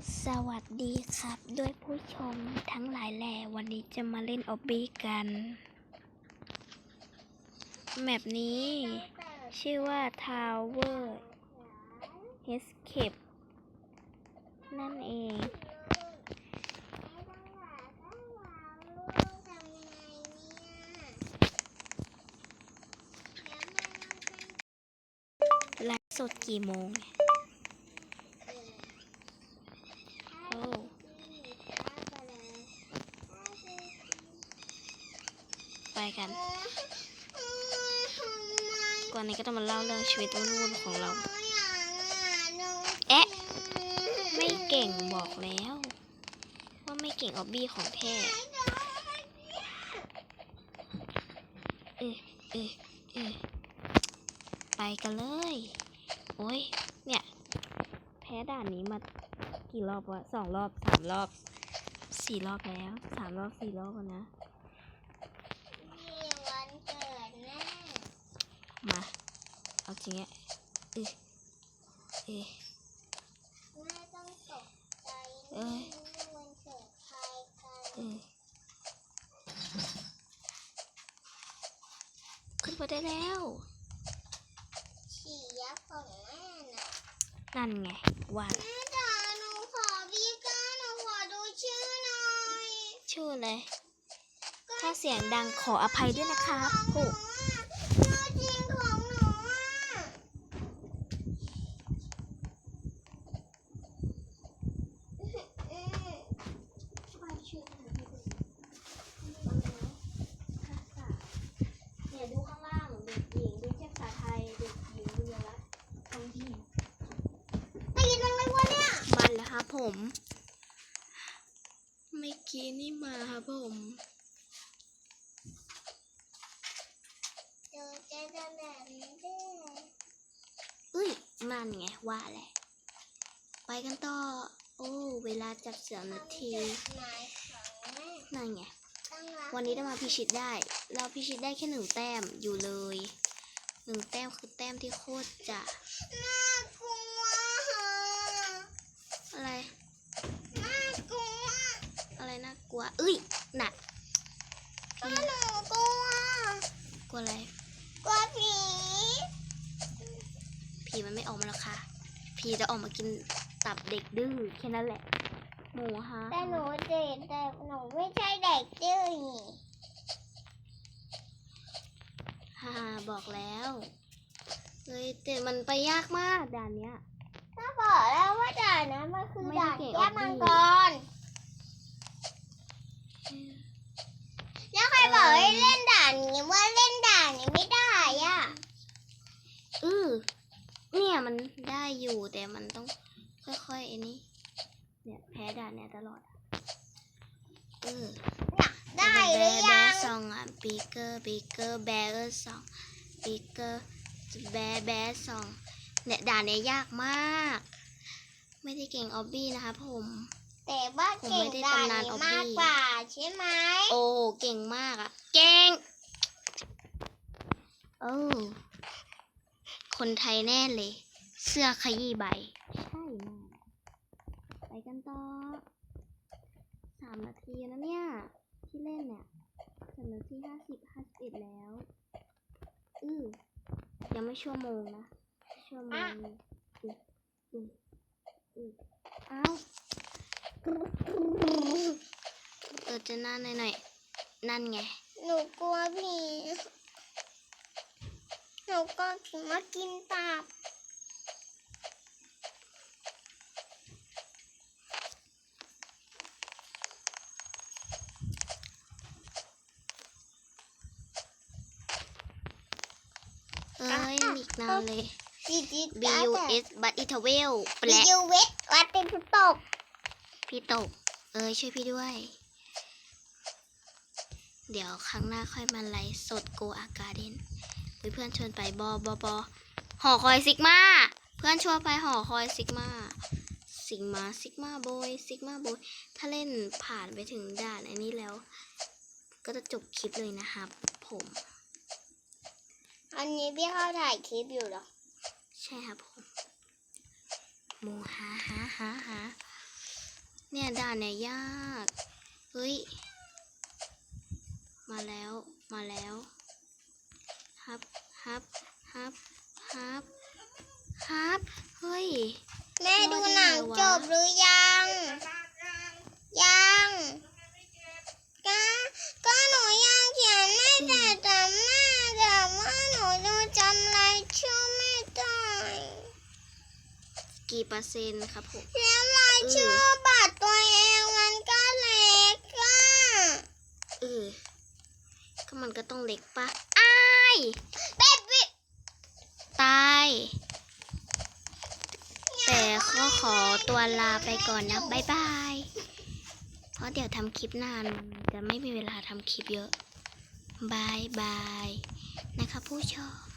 สวัสดีครับ ด้วยผู้ชมทั้งหลายแหล่วันนี้จะมาเล่นออบบี้กัน แมปนี้ ชื่อว่า Tower Escape นั่นเอง ไลฟ์สดกี่โมงเนี่ยโอ้ไป กัน ก่อนนี้ก็ต้องมาเล่าเรื่องชีวิตวุ่นๆของเราเอ๊ะไม่เก่งบอกแล้ว ว่าไม่เก่งออบบี้ของแท้เอ๊ะเอ๊ะเอ๊ะไปกันเลย โอ้ย เนี่ย แพ้ด่านนี้มากี่รอบวะสองรอบสามรอบสี่รอบแล้วสามรอบสี่รอบแล้วนะ มา เอาจริงอะเอ๊ะเอ๊ะเอ้ยเอ๊ะขึ้นมาได้แล้วฉี่ยักษ์ของแม่น่ะนั่นไงว่าละแม่จ๋าหนูขอพี่ก้าหนูขอดูชื่อหน่อย ชื่อเลย ถ้าเสียงดังขออภัยด้วยนะครับหนูผู้อะชื่อจริงของหนูอะไปชื่อหนูดิ เนี่ยดูข้างล่างเด็กหญิงดูเทียบภาษาไทยเด็กหญิงดูยรัตท้องที่ ตีนังเลยวะเนี่ย มันแล้วครับ ผมเมื่อกี้นี่มาครับผมเจอเจอจะแบบนี้ด้วยอุ้ยมันไงว่าแหละ ไปกันต่อ โอ้ เวลาจับเสือนาทีนั่นไง วันนี้ได้มาพิชิตได้ เราพิชิตได้แค่หนึ่งแต้มอยู่เลย หนึ่งแต้มคือแต้มที่โคตรจะ น่ากลัว อะไร น่ากลัว อะไรน่ากลัวเอ้ยหนัก ก็ พี่ หนูกลัว กลัวอะไร กลัวผี ผีมันไม่ออกมา หรอกค่ะผีจะออกมากินตับเด็กดื้อแค่นั้นแหละ หมูฮะแต่หนูเด็กแต่หนูไม่ใช่เด็กดื้อนี่ฮ่าบอกแล้วเฮ้ยแต่มันไปยากมากด่านเนี้ย ก็บอกแล้วว่าด่านนั้นมันคือไม่ได้ด่านเก่งแก้มังกรแล้วใครบอกให้เล่นด่านนี้ว่าเล่นด่านนี้ไม่ได้อะอือเนี่ย มันได้อยู่แต่มันต้องค่อยๆไอ้นี้เนี่ยแพ้ด่านเนี่ยตลอดอะเออได้หรือแบยังร์สองอะปีเกอร์ปีเกอร์แบร์สองปีเกอร์แบร์แบร์สองเนี่ยด่านเนี่ยยากมาก ไม่ได้เก่งออบบี้นะคะผม แต่ว่าเก่งด่านนี้มากกว่าใช่ไหมโอ้เก่งมากอะเก่งโอ้คนไทยแน่เลย เสื้อขยี้ใบ ใช่มากไปกันต่อสามนาทีแล้วเนี่ย ที่เล่นเนี่ยสามนาทีห้าสิบห้าสิบเอ็ดแล้ว อือยังไม่ชั่วโมงนะ ชั่วโมงอืออืออือเอ้าเออจะนั่นหน่อยหน่อยๆนั่นไง หนูกลัวผี หนูก็ผีมากินตับ เอ้ยหลีก นานเลย จีจี B U S but it a well แปบีลยูเวทวัดเป็นผู้ตกพี่ตก เอ้ยช่วยพี่ด้วย เดี๋ยวครั้งหน้าค่อยมาไลฟ์สดโกอากาเดนเพื่อนชวนไปบอบอบอหอคอยซิกมาเพื่อนชวนไปหอคอยซิกมาซิกมาซิกมาโบยซิกมาโบยถ้าเล่นผ่านไปถึงด่านอันนี้แล้ว ก็จะจบคลิปเลยนะครับผม อันนี้พี่เขาถ่ายคลิปอยู่เหรอ ใช่ครับผมหมูฮาฮาฮาฮาเนี่ยด่านเนี่ยยากเฮ้ย มาแล้วมาแล้วฮับฮับฮับฮับฮับเฮ้ย แม่ดูหนังจบหรือยัง ยัง ก็ก็หนูยังเขียนไม่แต่จำหน้าแต่ว่าหนูดูจำรายชื่อไม่ได้กี่เปอร์เซ็นต์ครับผมแล้วรายชื่อบัตรตัวเองมันก็เล็กอะเออก็มันก็ต้องเล็กปะอ้ายเบ๊บี้ตาย แต่ก็ขอตัวลาไปก่อนนะ บ๊ายบาย เพราเดี๋ยวทำคลิปนานมันจะไม่มีเวลาทำคลิปเยอะบายบายนะคะผู้ชม